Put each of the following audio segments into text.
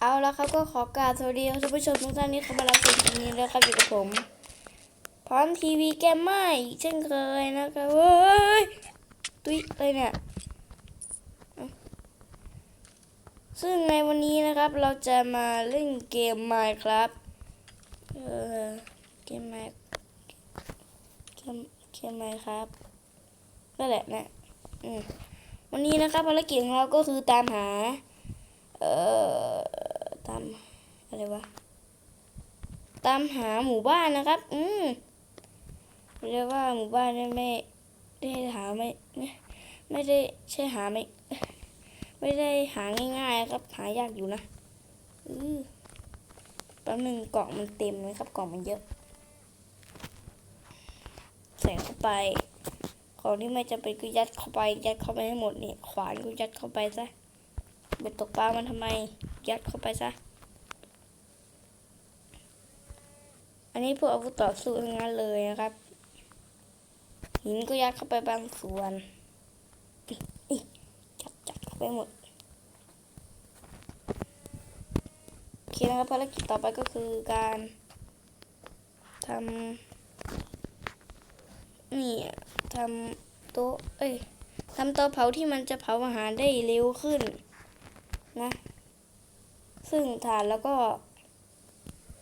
เอาล้วครับก็ขอกราบสวัสดีท่านผู้ชมทุกท่านที่เข้ามารับชมคลิปนี้แล้วครับอยู่กับผมพร้อมทีวีแกมไม่เช่นเคยนะครับเฮ้ยตุ้ยอะไรเนี่ยซึ่งในวันนี้นะครับเราจะมาเล่นเกม Minecraft เออเกม Minecraft เกมเกม Minecraft นั่นแหละนะวันนี้นะครับภารกิจของเราก็คือตามหา เอ่อ ตามอะไรวะ ตามหาหมู่บ้านนะครับ อืมเรียกว่าหมู่บ้านเนี่ยไม่ได้หาไม่ไม่ไม่ได้ใช่หาไม่ไม่ได้หาง่ายๆครับ หายากอยู่นะอือแป๊บนึงกล่องมันเต็มเลยครับกล่องมันเยอะ ใส่เข้าไป ของที่ไม่จำเป็นก็ยัดเข้าไป ยัดเข้าไปให้หมดนี่ขวานก็ยัดเข้าไปซะเบ็ดตกปลามันทำไม ยัดเข้าไปซะ อันนี้พวกอาวุธต่อสู้ทั้งนั้นเลยนะครับ หินก็ยัดเข้าไปบางส่วนจัดจัดเข้าไปหมดโอเคนะครับภารกิจต่อไปก็คือการทำนี่ทำโต๊ะเอ้ยทำเตาเผาที่มันจะเผาอาหารได้เร็วขึ้น นะ ซึ่งฐานแล้วก็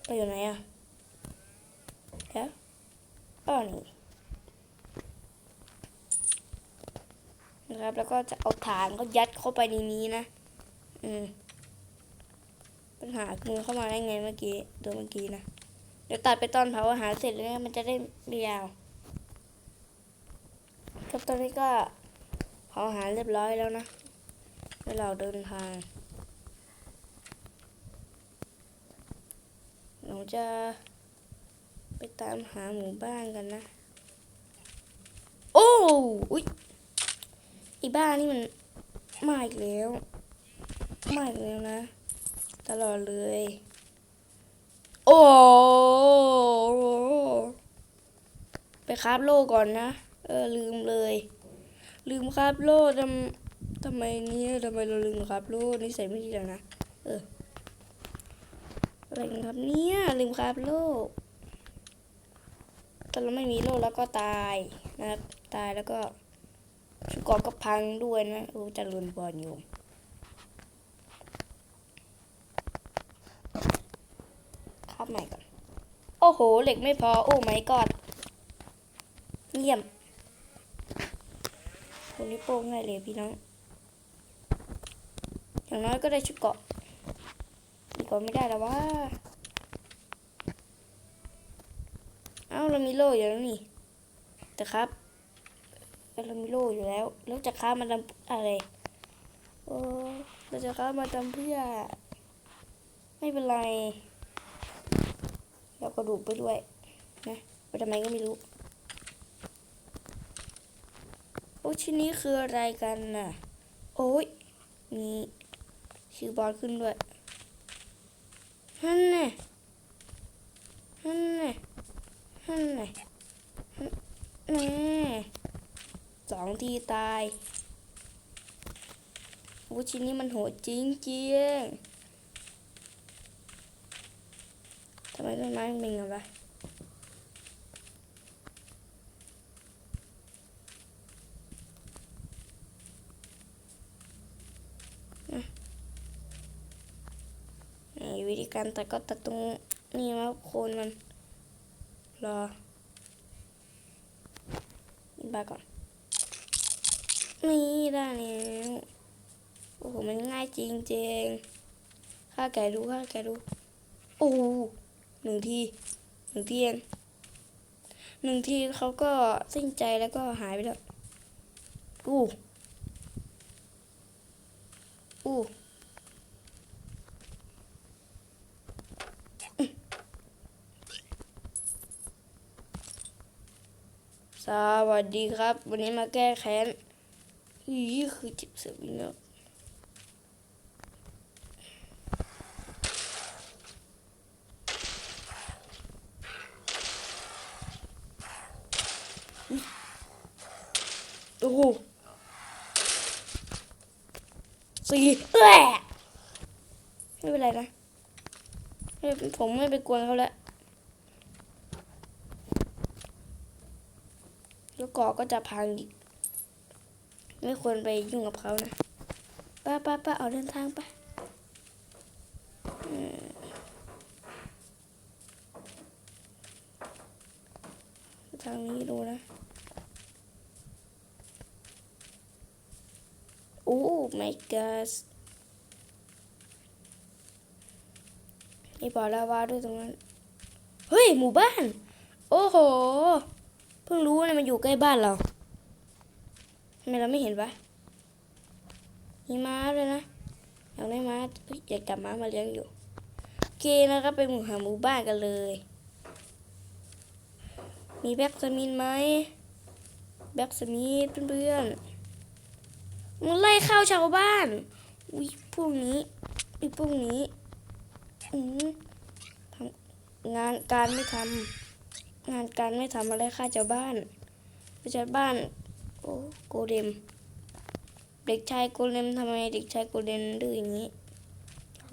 ไปอยู่ไหนอะเดี๋ยวอ้อนี่นะครับ แล้วก็จะเอาฐานก็ยัดเข้าไปในนี้นะ อืม ปัญหางูเข้ามาได้ไงเมื่อกี้ ตัวเมื่อกี้นะ เดี๋ยวตัดไปตอนเผาอาหารเสร็จเลยนะมันจะได้ไม่ยาว ครับตอนนี้ก็เผาอาหารเรียบร้อยแล้วนะเวลาเราเดินทาง นูจะไปตามหาหมู่บ้านกันนะ โอ้อุ๊ยไอีบ้านนี่มันมาอีกแล้วมาอีกแล้วนะ ตลอดเลย โอ้ไปคราบโล่ก่อนนะ เออลืมเลย ลืมคราบโล่ทำทำไมเนี่ยทำไมเราลืมคราบโล่นิสัยไม่ดีแล้วนะ เออ อะไรกันครับเนี่ยลืมคราบโล่ถ้าเราไม่มีโล่แล้วก็ตายนะครับ ตายแล้วก็ชุดกราะก็พังด้วยนะโอ้เจะรุนบอลอยู่ครับใหม่ก่อน โอ้โห เหล็กไม่พอ โอ้ไม่กอดเยี่ยมคนนี้โป้งง่ายเลยพี่น้อง อย่างน้อยก็ได้ชุดเกาะีก่อนไม่ได้แล้วว่าเอ้าเรามีโล่อยู่แล้วนี่แต่ครับเรามีโล่อยู่แล้วแล้วจะค้ามาทำอะไรโอ้เราจะค้ามาทำเพื่อ ไม่เป็นไรเรากระดูกไปด้วยนะไปทำไมก็ไม่รู้โอ้ชิ้นนี้คืออะไรกันน่ะ โอ้ยมีชื่อบอลขึ้นด้วย นน่ะฮันน่ะฮันน่ะฮันแน่สองทีตายวุชิ้นนี้มันโหดจริงจริงทำไมต้นไม้มันเป็นไงวะ การตัดก็ตัดตรงนี่มาโคนมัน รอนี่บาก่อน นี่ได้แล้วโอ้โห มันง่ายจริงๆข้าแกดูข้าแกดูโอ้หนึ่งทีหนึ่งทีเองหนึ่งทีเขาก็สิ้นใจแล้วก็หายไปแล้วอู้อู้ สวัสดีครับ วันนี้มาแก้แค้นนี่คือจิบเสือวินเนอร์โอ้โหสี่แหละไม่เป็นไรนะไม่ผมไม่ไปกวนเขาแล้วแล้ว เกาะก็จะพังอีก ไม่ควรไปยุ่งกับเขานะป้าป้าป้าเอาเดินทางไปทางนี้ดูนะโอ้ my god มีบ่อลาวาด้วยตรงนั้น เฮ้ย หมู่บ้าน โอ้โห เพิ่งรู้นะมันอยู่ใกล้บ้านเราทำไมเราไม่เห็นปะมีม้าด้วยนะอยากได้ม้าอยากจับม้ามาเลี้ยงอยู่โอเคนะครับไปหมู่หาหมู่บ้านกันเลย มีแบ็กสมินไหมแบ็กสมินเพื่อนๆมันไล่เข้าชาวบ้านอุ้ยพวกนี้ไอ้พวกนี้อืมงานการไม่ทำ งานการไม่ทำอะไรค่าชาวบ้านประชาบ้านโอ้โกเดมเด็กชายโกเลมทำไมเด็กชายโกเลมดื้ออย่างนี้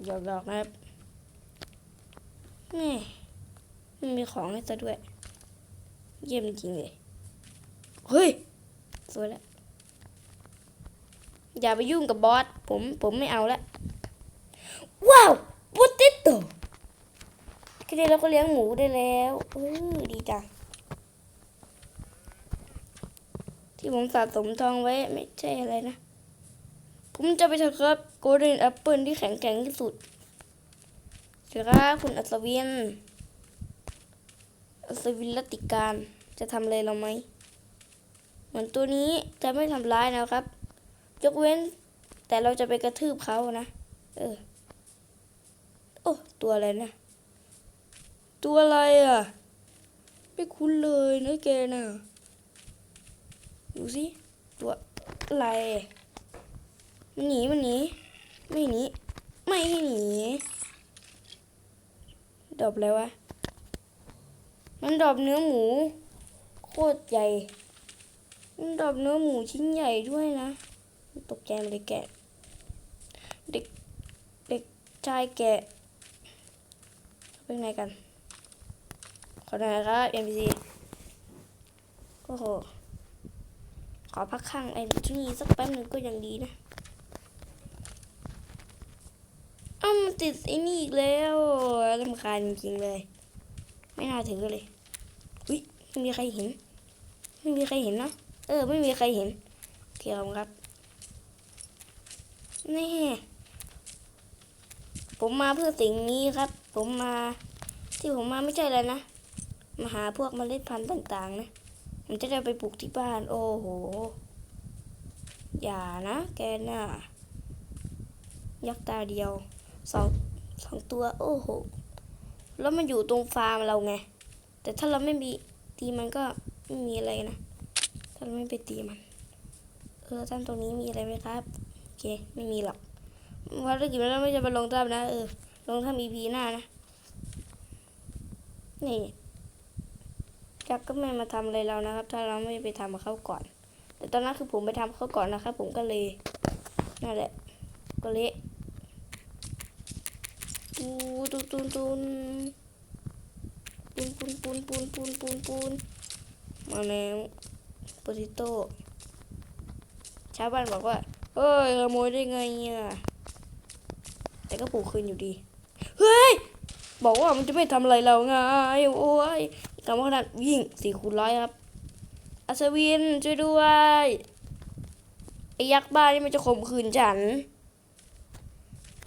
หยอกๆนะครับแม่ไม่มีของให้ซะด้วย เยี่ยมจริงเลย เฮ้ย สวยแล้วอย่าไปยุ่งกับบอส ผม ผมไม่เอาละ ว้าว แค่นี้เราก็เลี้ยงหมูได้แล้วเออดีจังที่ผมสะสมทองไว้ไม่ใช่อะไรนะ ผมจะไปเถอะครับโกลเด้นแอปเปิลที่แข็งแกร่งที่สุดเสร็จครับคุณอัศวินอัศวินรตติการจะทำอะไรเราไหมเหมือนตัวนี้จะไม่ทำร้ายนะครับ ยกเว้น แต่เราจะไปกระทืบเขานะ เออ โอ้ ตัวอะไรนะ ตัวอะไรอะ ไม่คุ้นเลยนะแกน่ะ ดูสิ ตัวอะไร มันหนี มันหนี ไม่หนี ไม่ให้หนี ดอบอะไรวะ มันดอบเนื้อหมู โคตรใหญ่ มันดอบเนื้อหมูชิ้นใหญ่ด้วยนะ ตกใจมาเลยแกเด็ก เด็กชายแกเป็นไงกัน ขอหน่อยครับ MPC โอ้โห ขอพักข้างไอ้ที่นี่สักแป๊บหนึ่งก็ยังดีนะอ้าวมันติดไอ้นี่อีกแล้วรำคาญจริงเลย ไม่น่าถือเลยอุ้ยไม่มีใครเห็น ไม่มีใครเห็นเนาะเออ ไม่มีใครเห็นโอเคครับ นี่ ผมมาเพื่อสิ่งนี้ครับ ผมมา ที่ผมมาไม่ใช่อะไรนะ มาหาพวกเมล็ดพันธุ์ต่าง ๆ นะผมจะได้ไปปลูกที่บ้าน โอ้โห อย่านะ แกน่ะ ยักษ์ตาเดียวสองสองตัว โอ้โห แล้วมันอยู่ตรงฟาร์มเราไง แต่ถ้าเราไม่มีตีมันก็ไม่มีอะไรนะ ถ้าเราไม่ไปตีมัน เออท่านตรงนี้มีอะไรไหมครับ โอเค ไม่มีหรอกภารกิจเราไม่จะไปลงถ้ำนะ เออ ลงถ้ำ EP หน้านะ นี่ จักก็ไม่มาทำอะไรเรานะครับ ถ้าเราไม่ไปทำกับเขาก่อน แต่ตอนนั้นคือผมไปทำเขาก่อนนะครับผมก็เลยนั่นแหละก็เละปูตุนตุนตุนปูนปูนปูนปูนปูนปูนปูนมาแล้วโปเตโต้ชาวบ้านบอกว่าเฮ้ยขโมยได้ไงเนี่ยแต่ก็ปลูกคืนอยู่ดี เฮ้ย บอกว่ามันจะไม่ทำอะไรเราไง โอ้ย กำลังขนาดวิ่งสี่คูณร้อยครับ อัศวินช่วยด้วยไอ้ยักษ์บ้านี่มันจะข่มขืนฉัน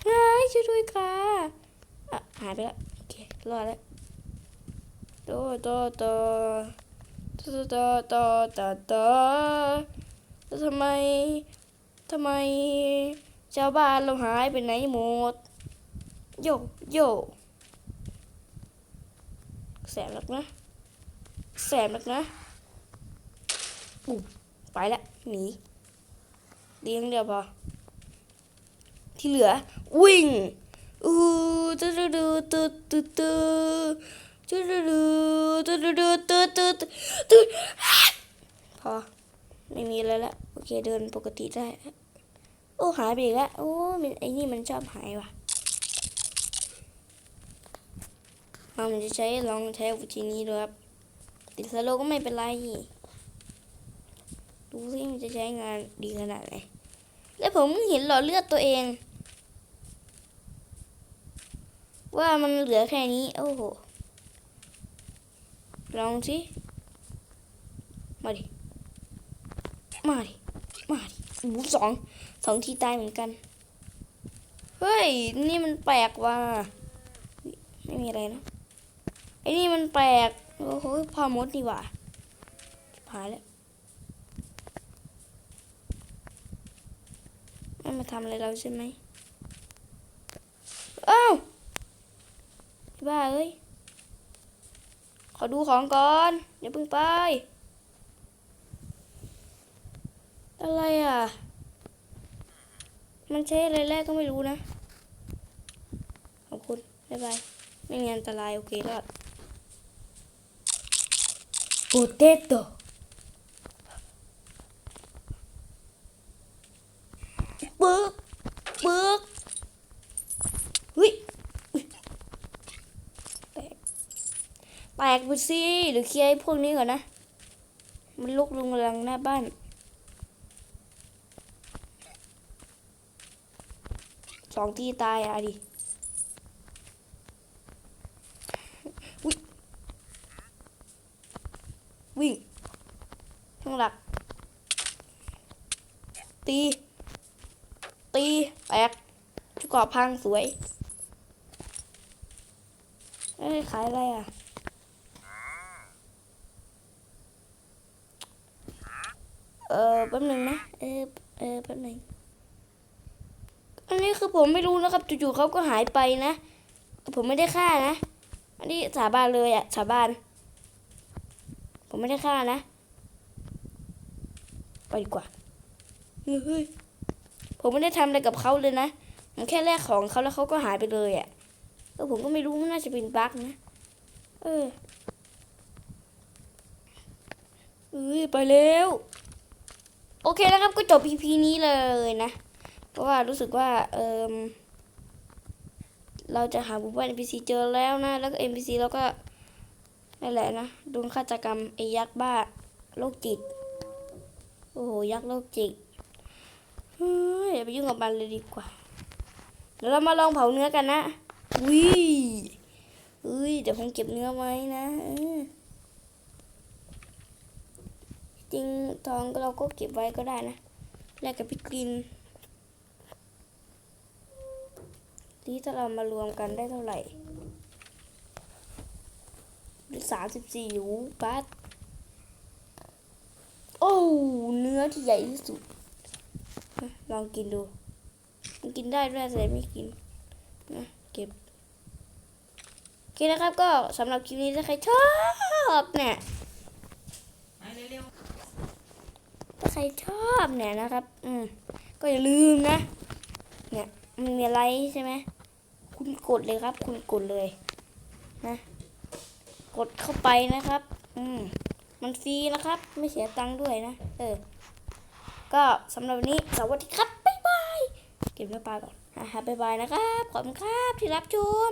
เฮ้ยช่วยด้วยค่ะอะหายไปแล้วโอเครอดแล้วโตโตโตโตโตโตโตโตแล้วทำไมทำไมชาวบ้านเราหายไปไหนหมด โยโยแสบนักนะ แสบนักนะปุ๊บไปละหนีเลี้ยงเดียวพอที่เหลือ วิ่งอู้ตึ๊ดตึ๊ดตึ๊ดตึ๊ดตึ๊ดตึ๊ดตึ๊ดตึ๊ดตึ๊ดตึ๊ดตึ๊ดพอไม่มีอะไรละโอเคเดินปกติได้โอ้หายไปอีกแล้วโอ้มันไอ้นี่มันชอบหายว่ะอ่ามันจะใช้ลองใช้วิธีนี้ดูครับ ติดสโลก็ไม่เป็นไร ดูสิมันจะใช้งานดีขนาดไหน แล้วผมเห็นหลอดเลือดตัวเอง ว่ามันเหลือแค่นี้ โอ้โห ลองสิ มาดิ มาดิ มาดิอู้สองสองทีตายเหมือนกัน เฮ้ย นี่มันแปลกว่ะ ไม่มีอะไรนะไอ้นี่มันแปลก โอ้โหพอมดนี่หว่าหายแล้วไม่มาทำอะไรเราใช่ไหมอ้าวบ้าเอ้ย ขอดูของก่อนอย่าเพิ่งไป อะไรอะ มันใช้อะไรแรกก็ไม่รู้นะ ขอบคุณ บ๊ายบาย ไม่มีอันตราย โอเครอด potato ปึ๊กปึ๊กเฮ้ยแตกแตกไปสิหรือเคลียร์พวกนี้ก่อนนะ มันลุกลุงลังหน้าบ้านสองที่ตายอะดิอุ๊ยวิ่ง ข้างหลัก ตี ตีแตกชุกอบพังสวยเอ้ยขายอะไรอะ เออแป๊บหนึ่งนะ เออ เออแป๊บหนึ่งอันนี้คือผมไม่รู้นะครับจู่ๆเขาก็หายไปนะ ผมไม่ได้ฆ่านะ อันนี้สาบานเลยอะสาบาน ผมไม่ได้ฆ่านะ ไปดีกว่าเฮ้ยผมไม่ได้ทำอะไรกับเขาเลยนะผมแค่แลกของเขาแล้วเขาก็หายไปเลยอะแล้วผมก็ไม่รู้มันน่าจะเป็นบั๊กนะ เออเอ้ยไปแล้ว โอเคนะครับก็จบ EP นี้เลยนะ เพราะว่ารู้สึกว่าเออเราจะหาบุคคล NPC เจอแล้วนะ แล้วก็ NPC เราก็นั่นแหละนะโดนฆาตกรรมไอ้ยักษ์บ้าโรคจิต โอ้โหยักษ์โรคจิตเฮ้ยอย่าไปยุ่งกับมันเลยดีกว่าเดี๋ยวเรามาลองเผาเนื้อกันนะวิเอ้ยเดี๋ยวผมเก็บเนื้อไว้นะจริงทองเราก็เก็บไว้ก็ได้นะแลกกับพี่กรีนนี่ถ้าเรามารวมกันได้เท่าไหร่สามสิบสี่ยูปัด เนื้อที่ใหญ่ที่สุด ลองกินดู มันกินได้ด้วยแต่ไม่กินนะเก็บโอเคนะครับก็สำหรับคลิปนี้ถ้าใครชอบเนี่ยถ้าใครชอบเนี่ยนะครับ อืมก็อย่าลืมนะ เนี่ยมันมีอะไรใช่ไหมคุณกดเลยครับ คุณกดเลย นะ กดเข้าไปนะครับ อืม มันฟรีนะครับ ไม่เสียตังค์ด้วยนะ เออ ก็สำหรับวันนี้สวัสดีครับ บ๊ายบาย เก็บเนื้อปลาก่อนฮะบ๊ายบายนะครับ ขอบคุณครับที่รับชม